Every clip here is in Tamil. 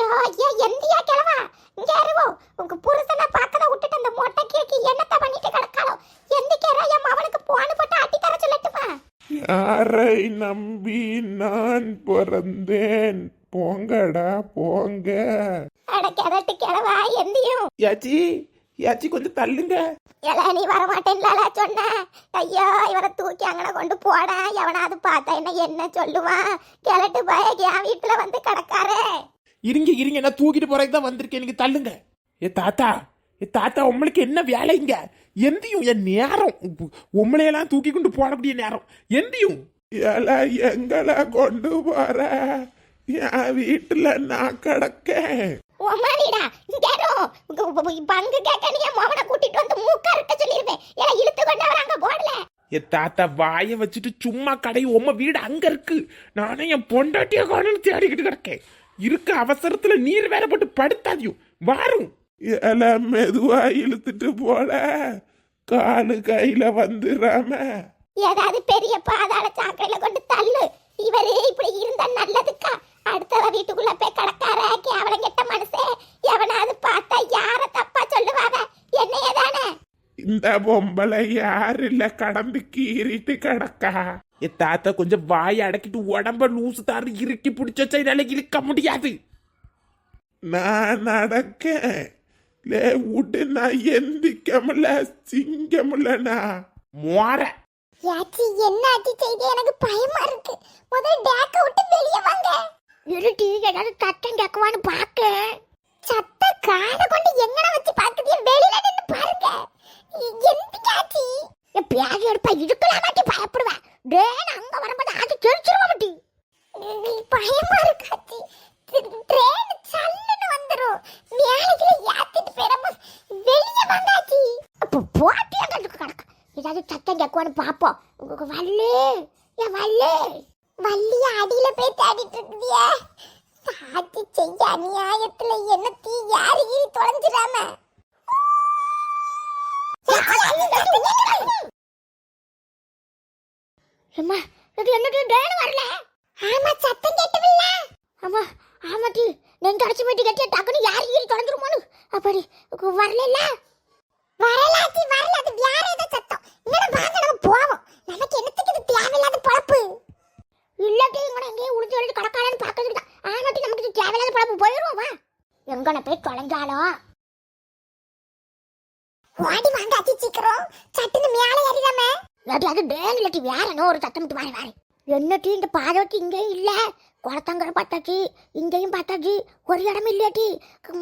ஐயோ ஐயோ எந்தியா கிழவா. இங்க இருவோ உங்க புருஷனை பார்க்கத விட்டுட்டு அந்த மொட்டை கேக்கு என்னத்த பண்ணிட்டு கிடக்காளோ? எந்திக்கிறா என் மவனுக்கு போன போட்டு அட்டி தர சொல்லட்டுமா யாரை நம்பி நான் பிறந்தேன்? போங்கடா போங்க. அட கிடட்டு கிழவா எந்தியும் யாச்சி யாச்சி கொஞ்சம் தள்ளுங்க. எல நீ வர மாட்டேன்ல சொன்ன. ஐயோ இவரை தூக்கி அங்கன கொண்டு போட. எவனாவது பார்த்தா என்ன என்ன சொல்லுவான்? கிழட்டு பயக்கு என் வீட்டுல வந்து கிடக்காரே. இருங்க இருங்க நான் தூக்கிட்டு போறதுக்கு தான் வந்திருக்கேன். நீங்க தள்ளுங்க. ஏ தாத்தா ஏ தாத்தா உங்களுக்கு என்ன வேலைங்க எந்தியும் என் நேரம். உங்களையெல்லாம் தூக்கி கொண்டு போடக்கூடிய நேரம். எந்தியும். ஏல எங்களை கொண்டு போற என் வீட்டுல நான் கிடக்கேன். பங்கு கேட்க நீ மவனை கூட்டிட்டு வந்து மூக்கா இருக்க சொல்லிருவேன். ஏன் இழுத்து கொண்டு வராங்க போடல. என் தாத்தா வாயை வச்சுட்டு சும்மா கடை உம்ம வீடு அங்க இருக்கு. நானே என் பொண்டாட்டிய காணும்னு தேடிக்கிட்டு கிடக்கேன். இருக்க அவசரத்துல நீர் வேற போட்டு படுத்தாதியும். வாரும். எல்லாம் மெதுவா இழுத்துட்டு போல. காலு கையில வந்துடாம ஏதாவது பெரிய பாதாள சாக்கடையில கொண்டு தள்ளு. இவரு இப்படி இருந்தா நல்லதுக்கா. அடுத்தவ வீட்டுக்குள்ள போய் கிடக்கார கேவலம் கெட்ட மனுஷே. எவனாவது பார்த்தா யார தப்பா சொல்லுவாங்க என்னைய தானே இந்த பொம்பளை யாரு இல்ல? கடந்து கீறிட்டு கிடக்கா. என் தாத்தா கொஞ்சம் வாயை அடக்கிட்டு உடம்ப லூசு தாரு இறுக்கி பிடிச்ச வச்சா என்னால இழுக்க முடியாது. நான் நடக்க லே விட்டு நான் எந்திக்கமுல சிங்கமுலனா மோர. யாச்சி என்ன ஆச்சு செய்தி? எனக்கு பயமா இருக்கு. முதல்ல டேக்க விட்டு வெளியே வாங்க. இருட்டி ஏதாவது சத்தம் கேட்குவான்னு பாக்க சத்த காதை கொண்டு எங்கன வச்சு பாக்குது வெளியில நின்னு பாருங்க. எந்த ஆச்சி என் பேக எடுப்பா இழுக்கலாம் மாட்டி பயப்படுவேன். ட்ரெயின் அங்க வரும்போது அது தெரிச்சிருவா மாட்டி. பயமா இருக்கு ட்ரெயின் சல்லுன்னு வந்துரும். மேலே ஏத்திட்டு போயிடும் வெளியே வாங்க அப்போ போட்டியா கண்டுக்கு கிடக்கு. ஏதாவது சத்தம் கேட்குவான்னு பார்ப்போம். உங்களுக்கு வல்லு ஏன் வல்லு வள்ளிய அடியில போய் தேடிட்டு இருக்கியா சாத்தி செய்ய அநியாயத்துல என்ன தீ யாரு ஈரி தொலைஞ்சிடாம. அம்மா இது என்னடி டேன் வரல. ஆமா சத்தம் கேட்டவில்ல. ஆமா ஆமாட்டி நெஞ்சு அடிச்சு போயிட்டு கட்டிய டக்குனு யார் ஈரி தொலைஞ்சிருமோனு அப்படி வரல வரலாச்சி வரல அது வேற ஏதோ சத்தம். என்னடா வாங்க நம்ம போவோம்? நமக்கு என்னத்துக்கு இது தேவையில்லாத பொழப்பு? இல்லாட்டி இங்கன எங்கேயும் உளுந்து எழுதி கடக்காலன்னு பார்க்கறதுக்கு ஆனாட்டி நமக்கு இது தேவையில்லாத பொழப்பு. போயிடுவோம் வா. எங்கன போய் தொலைஞ்சாலோ ஓடி வாங்க அச்சி சீக்கிரம். சட்டுன்னு மேலே ஏறிடாமே. இல்லாட்டி அது டேன் இல்லாட்டி வேற என்ன ஒரு சத்தம் விட்டு வாரி வாரி. என்னட்டி இந்த பாதவட்டி இங்கேயும் இல்ல. குளத்தங்கரை பார்த்தாச்சு இங்கேயும் பார்த்தாச்சு. ஒரு இடம் இல்லையாட்டி.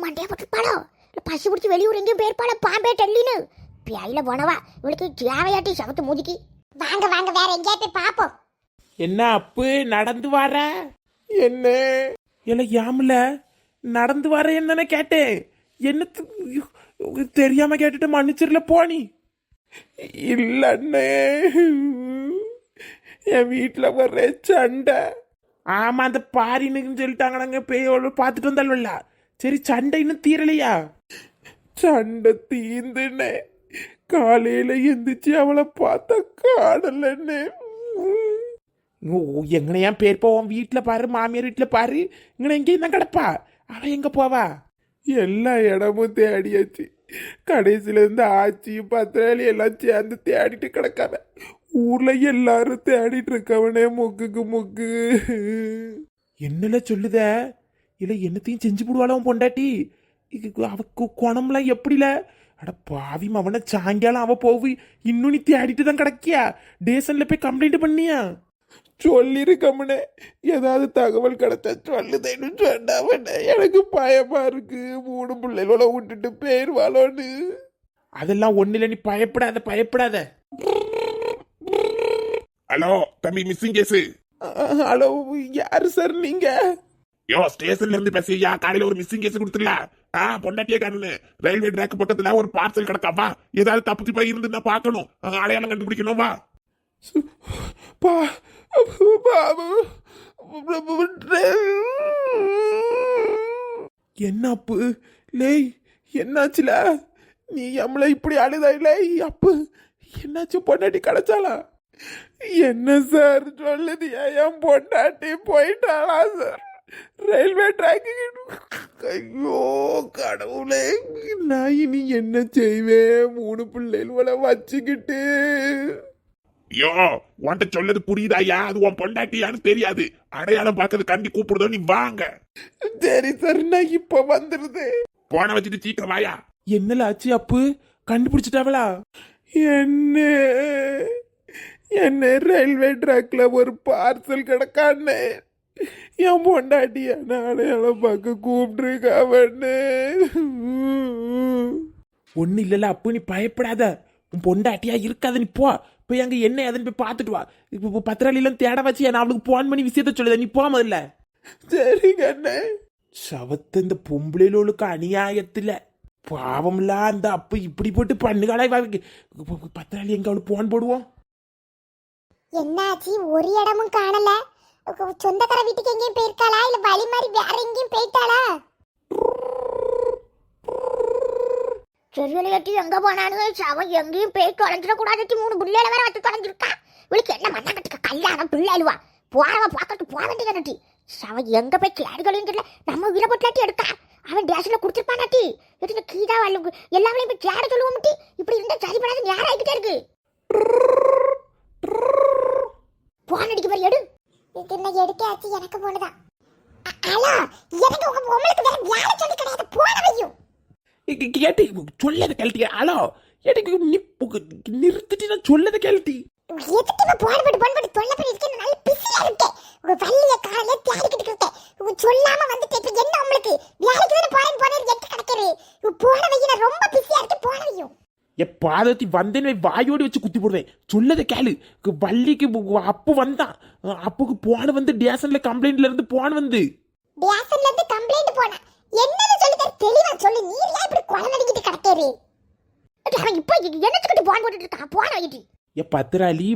மண்டையா போட்டுருப்பாளோ? இல்ல பசி பிடிச்சி வெளியூர் எங்கேயும் போயிருப்பாளோ? பாம்பே டெல்லின்னு. பியாயில போனவா. இவளுக்கு தேவையாட்டி சமத்து மூதிக்கு வாங்க வாங்க வேற எங்கேயா போய் பாப்போம் என்ன அப்பு நடந்து வர? என்ன? இல்ல யாமல நடந்து வர என்னன்னு கேட்டேன். என்ன தெரியாம கேட்டுட்டு மன்னிச்சிடல போனி. இல்லண்ணே. என் வீட்டில் வர்ற சண்டை. ஆமாம் அந்த பாரின்னு சொல்லிட்டாங்கன்னாங்க பேயோட பார்த்துட்டு வந்தாள்வல்ல. சரி சண்டை இன்னும் தீரலையா? சண்டை தீந்துண்ணே காலையில் எந்திரிச்சு அவளை பார்த்தா காணலன்னு எங்கனையா பேர் போவோம் வீட்டில் பாரு மாமியார் வீட்டில் பாரு. இங்கே எங்கேயும் தான் கிடப்பா. அவள் எங்கே போவா? எல்லா இடமும் தேடியாச்சு. கடைசியில இருந்து ஆச்சி பத்திராளி எல்லாம் சேர்ந்து தேடிட்டு கிடக்காத ஊர்ல எல்லாரும் தேடிட்டு இருக்கவனே முக்குக்கு முக்கு. என்னல சொல்லுத? இல்ல என்னத்தையும் செஞ்சு போடுவாளோ பொண்டாட்டி? அவக்கு அவ கு- குணம்லாம் எப்படில? அட பாவி அவனை சாயங்காலம் அவ போவி இன்னும் நீ தேடிட்டு தான் கிடக்கியா? டேசன்ல போய் கம்ப்ளைண்ட் பண்ணியா? சொல்லிருக்கமுனே. ஏதாவது தகவல் கிடைச்சா சொல்லுதேன்னு சொன்னாவனே எனக்கு பயமா இருக்கு. மூணு பிள்ளைகளோட விட்டுட்டு போயிருவாளோன்னு அதெல்லாம் ஒண்ணுல நீ பயப்படாத பயப்படாத. ஹலோ தம்பி மிஸ்ஸிங் கேஸ் ஹலோ யாரு சார் நீங்க? யோ ஸ்டேஷன்ல இருந்து பேசியா காலையில ஒரு மிஸ்ஸிங் கேஸ் கொடுத்துடல? ஆ பொண்டாட்டியே காணுன்னு. ரயில்வே ட்ராக் பக்கத்துல ஒரு பார்சல் கிடக்காப்பா ஏதாவது தப்பு தப்பா இருந்து நான் பார்க்கணும் அடையாளம் கண்டுபிடிக்கணும் வா. என்ன அப்பு? லேய் என்னாச்சுல? நீ எம்மளை இப்படி அழுதாயில அப்பு? என்னாச்சு பொண்டாட்டி கிடைச்சாளா என்ன சார் சொல்லுது என் பொண்டாட்டி போயிட்டாளா சார்? ரயில்வே ட்ராக்கு ஐயோ கடவுளே நான் இனி என்ன செய்வேன்? மூணு பிள்ளைகளை வச்சுக்கிட்டு. யோ உன்கிட்ட சொல்லது புரியுதாயா அது உன் பொண்டாட்டியான்னு தெரியாது. அடையாளம் பார்க்கறது கண்டி கூப்பிடுதோ நீ வாங்க. சரி சரி நான் இப்ப வந்துருது. போன வச்சுட்டு சீக்கிரம் வாயா. என்னல ஆச்சு அப்பு? கண்டுபிடிச்சிட்டாவளா? என்ன என்ன ரயில்வே ட்ராக்ல ஒரு பார்சல் கிடக்கான்னு என் பொண்டாட்டிய அடையாளம் பார்க்க கூப்பிட்டுருக்காவன்னு ஒன்னும் இல்லல அப்பு நீ பயப்படாத. உன் பொண்டாட்டியா இருக்காத நீ போ. போய் அங்க என்ன ஏதுன்னு போய் பார்த்துட்டு வா. இப்போ பத்திராளிலாம் தேட வச்சு நான் அவளுக்கு போன் பண்ணி விஷயத்த சொல்லுத. நீ போ முதல்ல சரிங்க அண்ணே. சவத்த இந்த பொம்பளைகளுக்கு அநியாயத்துல. பாவம்ல அந்த அப்ப இப்படி போட்டு பண்ணுகாடா பத்திராளி எங்க அவளுக்கு போன் போடுவோம்? என்னாச்சு ஒரு இடமும் காணல. சொந்தக்கார வீட்டுக்கு எங்கேயும் போயிருக்காளா? இல்ல வழி மாதிரி வேற எங்கேயும் போயிட்டாளா? செருவலையட்டி எங்க போனானுங்க அவன் எங்கேயும் போய் தொலைஞ்சிட கூடாது மூணு பிள்ளையில வேற வச்சு தொலைஞ்சிருக்கா இவளுக்கு என்ன மண்ணா கட்டுக்க கல்யாணம் பிள்ளைவா போறவ பார்க்கட்டு போக வேண்டிய நட்டி அவன் எங்க போய் கேடுகளையும் தெரியல நம்ம வீர போட்டாட்டி எடுக்கா அவன் டேஷன்ல குடுத்திருப்பானாட்டி எடுத்து கீதா வாழ்வு எல்லாமே போய் கேட சொல்லுவோம் இப்படி இருந்தா சரிபடாத நேரம் ஆகிட்டே இருக்கு போன் அடிக்க மாதிரி எடு இது என்ன எடுக்காச்சு எனக்கு போனதா ஹலோ எனக்கு உங்க உங்களுக்கு வேற வேலை சொல்லி கிடையாது போன வையும் கேட்டு சொல்லத கேள்வி ஹலோ எனக்கு நிறுத்திட்டு நான் சொல்லத கேள்வி எதுக்குமா போன் போட்டு போன் போட்டு தொல்லை பண்ணி இருக்கேன் நல்ல பிஸியா இருக்கேன் உங்க வள்ளிய காலையில தேடிக்கிட்டு இருக்கேன். உங்க சொல்லாம வந்துட்டு இப்ப என்ன உங்களுக்கு? வேலைக்கு தானே போறேன் போனேன் எட்டு கிடக்குது போன நான் ரொம்ப பிஸியா இருக்கேன் போன வையும் என் பாதத்தி வந்தேன்னு வாயோடு வச்சு குத்தி போடுவேன் சொல்லத கேளு. வள்ளிக்கு அப்பு வந்தான் அப்புக்கு போன வந்து டேஷன்ல கம்ப்ளைண்ட்ல இருந்து போன வந்து. டேஷன்ல இருந்து கம்ப்ளைண்ட் போனா. என்னன்னு சொல்லி தர தெளிவா சொல்லு. நீ ஏன் இப்படி குழந்தை நடிக்கிட்டு கிடக்கேரு அவன் இப்போ என்னத்துக்கிட்டு போன் போட்டுட்டு இருக்கான்? போன வைக்கிட்டு என் பத்திராளி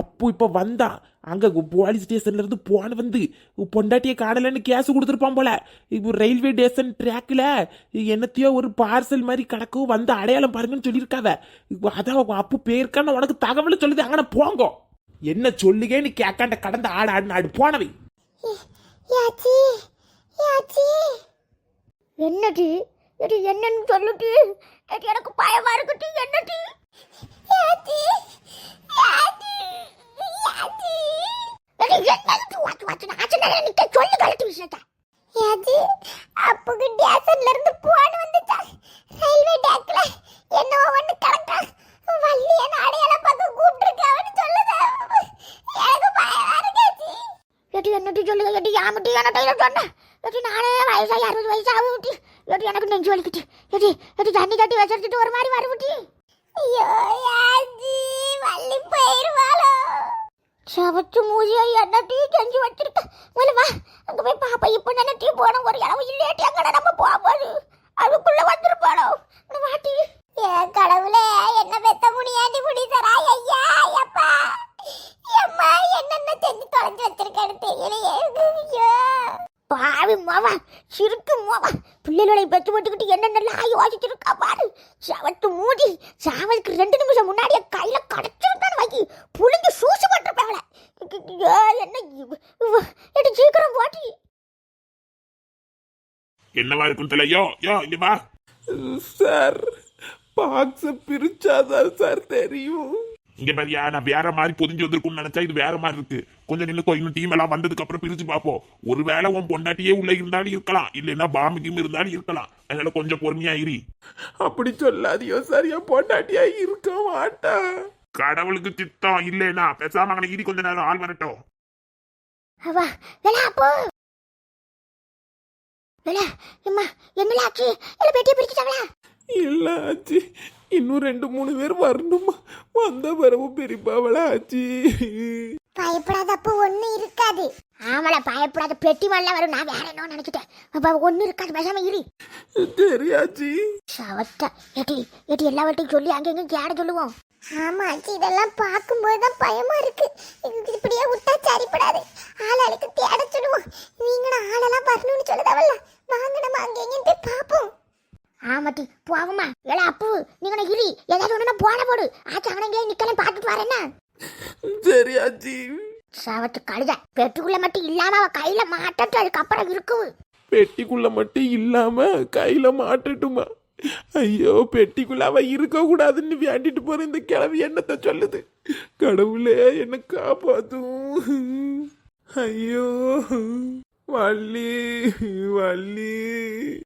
அப்பு இப்ப வந்தான் அங்க போலீஸ் ஸ்டேஷன்ல இருந்து போன வந்து. பொண்டாட்டியை காணலன்னு கேஸ் கொடுத்துருப்பான் போல. இப்போ ரயில்வே ஸ்டேஷன் ட்ராக்ல என்னத்தையோ ஒரு பார்சல் மாதிரி கிடக்கும். வந்து அடையாளம் பாருங்கன்னு சொல்லியிருக்காவ. அதான் அப்பு பேருக்கான உனக்கு தகவல் சொல்லுது. அங்கன போங்க. என்ன சொல்லுக நீ கேட்காண்ட கடந்த ஆடு ஆடு ஆடு போனவை. யாச்சி யாச்சி என்னடி? எடி என்னன்னு சொல்லுடி. எடி எனக்கு பயமா இருக்குடி என்னடி? ஏடி ஏடி ஏடி இது என்னது வாத்து வாத்து நான் சொன்ன நிக்க சொல்லு கழட்டு விஷயத்த யாச்சி அப்புக்கு டேஷன்ல இருந்து போன் வந்துச்சா ரயில்வே டேக்ல என்னவோ ஒண்ணு கலக்கா வள்ளிய அடையாளம் பார்க்க கூப்பிட்டுருக்காவன்னு சொல்லுது எனக்கு பயமா இருக்காச்சி எட்டி என்னட்டி சொல்லுங்க எட்டி யாமட்டி என்ன டைல சொன்ன எட்டி நானே வயசாகி அறுபது வயசு ஆகுட்டி எட்டி எனக்கு நெஞ்சு எட்டி எட்டி தண்ணி கட்டி வச்சிருச்சுட்டு ஒரு மாதிரி வருவிட்டி ஐயோ யாஜி வள்ளி போயிருவாளோ? சவச்சு மூஞ்சியா என்ன டீ கெஞ்சி வச்சிருக்க. முதல்ல வா அங்க போய் பாப்பா இப்ப என்ன டீ போனோம் ஒரு இளவு இல்லையாட்டி அங்கே நம்ம போகும்போது. அதுக்குள்ள வந்துருப்பாளோ? வாட்டி. ஏ கடவுளே என்ன பெத்த முடியாண்டி முடி தரா ஐயா ஐயப்பா அம்மா என்னென்ன செஞ்சு தொலைஞ்சு வச்சிருக்கேன்னு தெரியலையே ஐயோ பாவி மோவா சிறுக்கு மோவா பிள்ளைகளை பெற்று போட்டுக்கிட்டு என்னென்னலாம் யோசிச்சிருக்கா பாரு சவத்து மூடி சாவலுக்கு ரெண்டு நிமிஷம் முன்னாடியே கையில கடைச்சிருக்கான்னு வாங்கி புளிஞ்சு சூசு போட்டிருப்பாங்கள என்ன இவ- இவ- எடி சீக்கிரம் போட்டி என்னவா இருக்கும் தெரியல யோ யோ இங்க வா. சார் பாக்ஸ பிரிச்சாதான் சார் தெரியும். இங்க பாரியா நான் வேற மாதிரி பொதிஞ்சு வந்திருக்கும்னு நினைச்சா இது வேற மாதிரி இருக்கு. கொஞ்சம் நின்று இன்னும் டீம் எல்லாம் வந்ததுக்கு அப்புறம் பிரிச்சு பார்ப்போம். ஒருவேளை உன் பொண்டாட்டியே உள்ள இருந்தாலும் இருக்கலாம். இல்லைன்னா பாம்பு கீம் இருந்தாலும் இருக்கலாம். அதனால கொஞ்சம் பொறுமையா இரு அப்படி சொல்லாதியோ சார். என் பொண்டாட்டியா இருக்க மாட்டா. கடவுளுக்கு சித்தம் இல்லைன்னா பேசாம அங்கே இடி கொஞ்ச நேரம் ஆள் வரட்டும். அவா வெலா அப்போ வெலா அம்மா என்னல ஆச்சு இல்ல பெட்டியை பிரிச்சுட்டாங்களா இல்ல ஆச்சி இன்னும் ரெண்டு மூணு பேர் வரணுமா வந்த பிறகு பெரியப்பாவளா ஆச்சி பயப்படாத அப்போ ஒண்ணு இருக்காது ஆமால பயப்படாத பெட்டி மல்ல வரும் நான் வேற என்ன நினைச்சிட்டேன் அப்ப ஒண்ணு இருக்காது பேசாம இரு தெரியாச்சி சவத்த ஏட்டி ஏட்டி எல்லா வட்டையும் சொல்லி அங்கங்க கேட சொல்லுவோம் ஆமா ஆச்சி இதெல்லாம் பார்க்கும்போது தான் பயமா இருக்கு இது இப்படியே விட்டா சரிப்படாது ஆளாளுக்கு தேட சொல்லுவோம் நீங்க ஆளெல்லாம் வரணும்னு சொல்லுதவல்ல வாங்க நம்ம அங்க எங்கேயும் போய் பார்ப்போம் ஆமாட்டி போவோமா ஏடா அப்பு நீங்க இரு ஏதாவது ஒண்ணுனா போன போடு ஆச்சு அங்கனங்களே நிக்கலாம் பார்த்துட்டு வரேன்னா சரியாச்சி சவத்து கழுத பெட்டுக்குள்ள மட்டும் இல்லாம அவ கையில மாட்டட்டு அதுக்கப்புறம் இருக்கும் பெட்டிக்குள்ள மட்டும் இல்லாம கையில மாட்டட்டுமா? ஐயோ பெட்டிக்குள்ள அவ இருக்க கூடாதுன்னு வேண்டிட்டு போற இந்த கிழவி என்னத்தை சொல்லுது? கடவுளே என்ன காப்பாத்தும் ஐயோ வள்ளி வள்ளி.